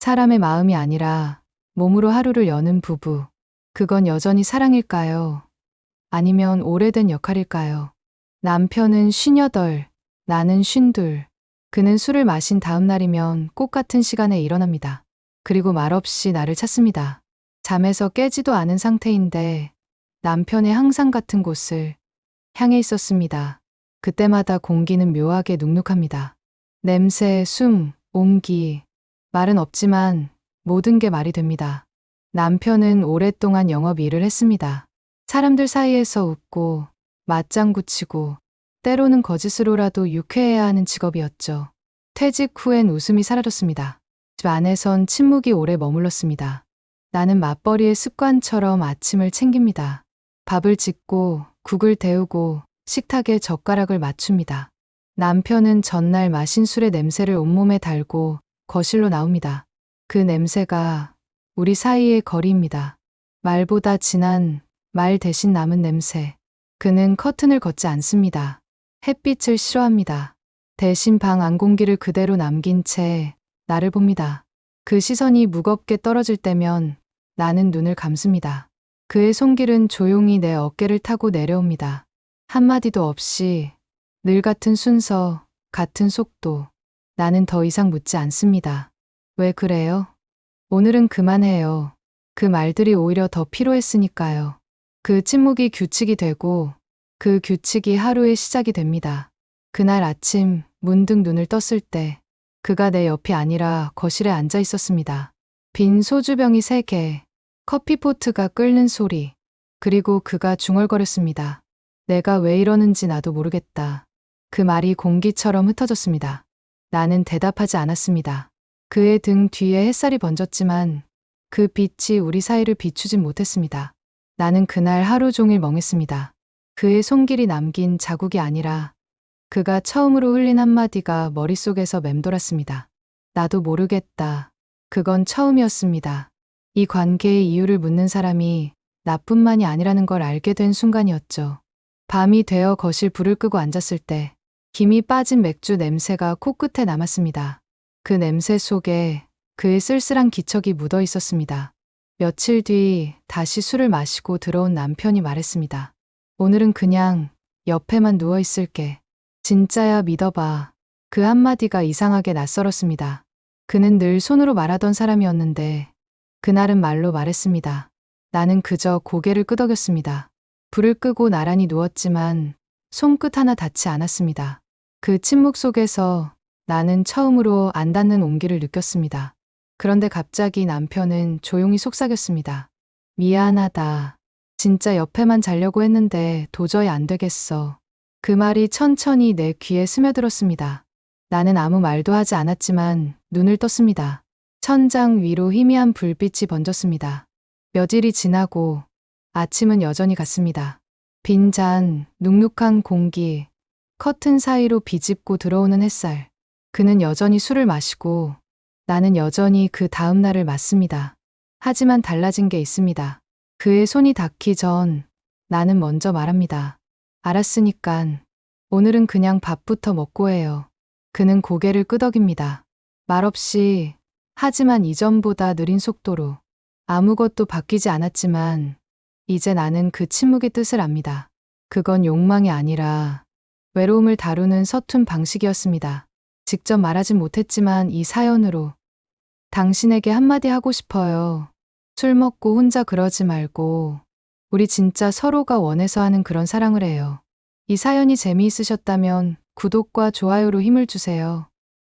사람의 마음이 아니라 몸으로 하루를 여는 부부. 그건 여전히 사랑일까요? 아니면 오래된 역할일까요? 남편은 쉰여덟, 나는 쉰둘. 그는 술을 마신 다음 날이면 꼭 같은 시간에 일어납니다. 그리고 말없이 나를 찾습니다. 잠에서 깨지도 않은 상태인데 남편의 항상 같은 곳을 향해 있었습니다. 그때마다 공기는 묘하게 눅눅합니다. 냄새, 숨, 온기. 말은 없지만 모든 게 말이 됩니다. 남편은 오랫동안 영업 일을 했습니다. 사람들 사이에서 웃고 맞장구 치고 때로는 거짓으로라도 유쾌해야 하는 직업이었죠. 퇴직 후엔 웃음이 사라졌습니다. 집 안에선 침묵이 오래 머물렀습니다. 나는 맞벌이의 습관처럼 아침을 챙깁니다. 밥을 짓고 국을 데우고 식탁에 젓가락을 맞춥니다. 남편은 전날 마신 술의 냄새를 온몸에 달고 거실로 나옵니다. 그 냄새가 우리 사이의 거리입니다. 말보다 진한 말 대신 남은 냄새. 그는 커튼을 걷지 않습니다. 햇빛을 싫어합니다. 대신 방 안 공기를 그대로 남긴 채 나를 봅니다. 그 시선이 무겁게 떨어질 때면 나는 눈을 감습니다. 그의 손길은 조용히 내 어깨를 타고 내려옵니다. 한마디도 없이 늘 같은 순서, 같은 속도. 나는 더 이상 묻지 않습니다. 왜 그래요? 오늘은 그만해요. 그 말들이 오히려 더 필요했으니까요. 그 침묵이 규칙이 되고 그 규칙이 하루의 시작이 됩니다. 그날 아침 문득 눈을 떴을 때 그가 내 옆이 아니라 거실에 앉아 있었습니다. 빈 소주병이 세 개, 커피포트가 끓는 소리, 그리고 그가 중얼거렸습니다. 내가 왜 이러는지 나도 모르겠다. 그 말이 공기처럼 흩어졌습니다. 나는 대답하지 않았습니다. 그의 등 뒤에 햇살이 번졌지만 그 빛이 우리 사이를 비추진 못했습니다. 나는 그날 하루 종일 멍했습니다. 그의 손길이 남긴 자국이 아니라 그가 처음으로 흘린 한마디가 머릿속에서 맴돌았습니다. 나도 모르겠다. 그건 처음이었습니다. 이 관계의 이유를 묻는 사람이 나뿐만이 아니라는 걸 알게 된 순간이었죠. 밤이 되어 거실 불을 끄고 앉았을 때 김이 빠진 맥주 냄새가 코끝에 남았습니다. 그 냄새 속에 그의 쓸쓸한 기척이 묻어 있었습니다. 며칠 뒤 다시 술을 마시고 들어온 남편이 말했습니다. 오늘은 그냥 옆에만 누워 있을게. 진짜야 믿어봐. 그 한마디가 이상하게 낯설었습니다. 그는 늘 손으로 말하던 사람이었는데 그날은 말로 말했습니다. 나는 그저 고개를 끄덕였습니다. 불을 끄고 나란히 누웠지만 손끝 하나 닿지 않았습니다. 그 침묵 속에서 나는 처음으로 안 닿는 온기를 느꼈습니다. 그런데 갑자기 남편은 조용히 속삭였습니다. 미안하다. 진짜 옆에만 자려고 했는데 도저히 안 되겠어. 그 말이 천천히 내 귀에 스며들었습니다. 나는 아무 말도 하지 않았지만 눈을 떴습니다. 천장 위로 희미한 불빛이 번졌습니다. 며칠이 지나고 아침은 여전히 갔습니다. 빈 잔, 눅눅한 공기, 커튼 사이로 비집고 들어오는 햇살. 그는 여전히 술을 마시고 나는 여전히 그 다음 날을 맞습니다. 하지만 달라진 게 있습니다. 그의 손이 닿기 전 나는 먼저 말합니다. 알았으니깐 오늘은 그냥 밥부터 먹고 해요. 그는 고개를 끄덕입니다. 말없이 하지만 이전보다 느린 속도로 아무것도 바뀌지 않았지만 이제 나는 그 침묵의 뜻을 압니다. 그건 욕망이 아니라 외로움을 다루는 서툰 방식이었습니다. 직접 말하진 못했지만 이 사연으로 당신에게 한마디 하고 싶어요. 술 먹고 혼자 그러지 말고 우리 진짜 서로가 원해서 하는 그런 사랑을 해요. 이 사연이 재미있으셨다면 구독과 좋아요로 힘을 주세요.